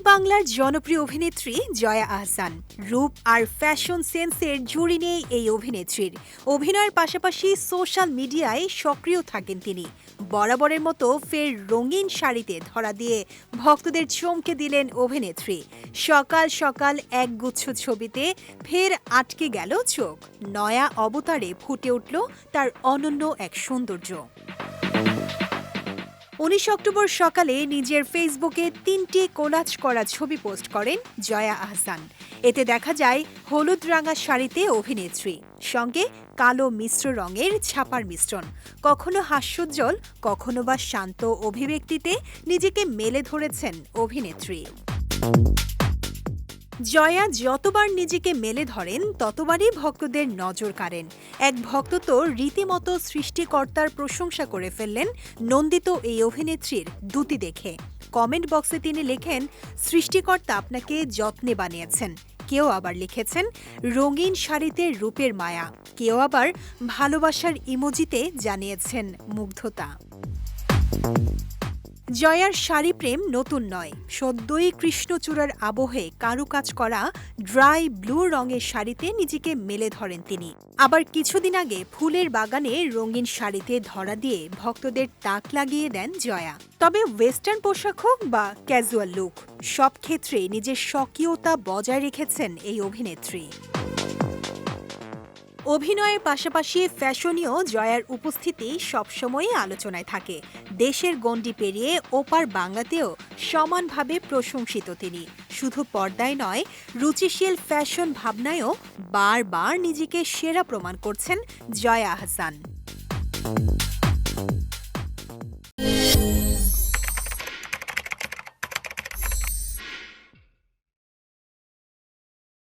বাংলার জনপ্রিয় অভিনেত্রী জয়া আহসান। রূপ আর ফ্যাশন সেন্সের জুড়ি নেই এই অভিনেত্রীর। অভিনয়ের পাশাপাশি সোশ্যাল মিডিয়ায় সক্রিয় থাকেন তিনি। বরাবরের মতো ফের রঙিন শাড়িতে ধরা দিয়ে ভক্তদের চমকে দিলেন অভিনেত্রী। সকাল সকাল একগুচ্ছ ছবিতে ফের আটকে গেল চোখ। নয়া অবতারে ফুটে উঠল তার অনন্য এক সৌন্দর্য। উনিশ অক্টোবর সকালে নিজের ফেসবুকে তিনটি কোলাচ করা ছবি পোস্ট করেন জয়া আহসান। এতে দেখা যায় হলুদ রাঙা শাড়িতে অভিনেত্রী, সঙ্গে কালো মিশ্র রঙের ছাপার মিশ্রণ। কখনো হাস্যোজ্জ্বল, কখনো বা শান্ত অভিব্যক্তিতে নিজেকে মেলে ধরেছেন অভিনেত্রী। জয়া যতবার নিজেকে মেলে ধরেন, ততবারই ভক্তদের নজর কাড়েন। এক ভক্ত তো রীতিমতো সৃষ্টিকর্তার প্রশংসা করে ফেললেন নন্দিত এই অভিনেত্রীর দুটি দেখে। কমেন্ট বক্সে তিনি লেখেন, সৃষ্টিকর্তা আপনাকে যত্নে বানিয়েছেন। কেউ আবার লিখেছেন, রঙিন শাড়িতে রূপের মায়া। কেউ আবার ভালোবাসার ইমোজিতে জানিয়েছেন মুগ্ধতা। জয়ার শাড়ি প্রেম নতুন নয়। সদ্যই কৃষ্ণচূড়ার আবহে কারুকাজ করা ড্রাই ব্লু রঙের শাড়িতে নিজেকে মেলে ধরেন তিনি। আবার কিছুদিন আগে ফুলের বাগানে রঙিন শাড়িতে ধরা দিয়ে ভক্তদের তাক লাগিয়ে দেন জয়া। তবে ওয়েস্টার্ন পোশাক হোক বা ক্যাজুয়াল লুক, সব ক্ষেত্রে নিজের স্বকীয়তা বজায় রেখেছেন এই অভিনেত্রী। অভিনয়ের পাশাপাশি ফ্যাশনীয় জয়ার উপস্থিতি সবসময়ই আলোচনায় থাকে। দেশের গণ্ডি পেরিয়ে ওপার বাংলাতেও সমানভাবে প্রশংসিত তিনি। শুধু পর্দায় নয়, রুচিশীল ফ্যাশন ভাবনায়ও বারবার নিজেকে সেরা প্রমাণ করছেন জয়া আহসান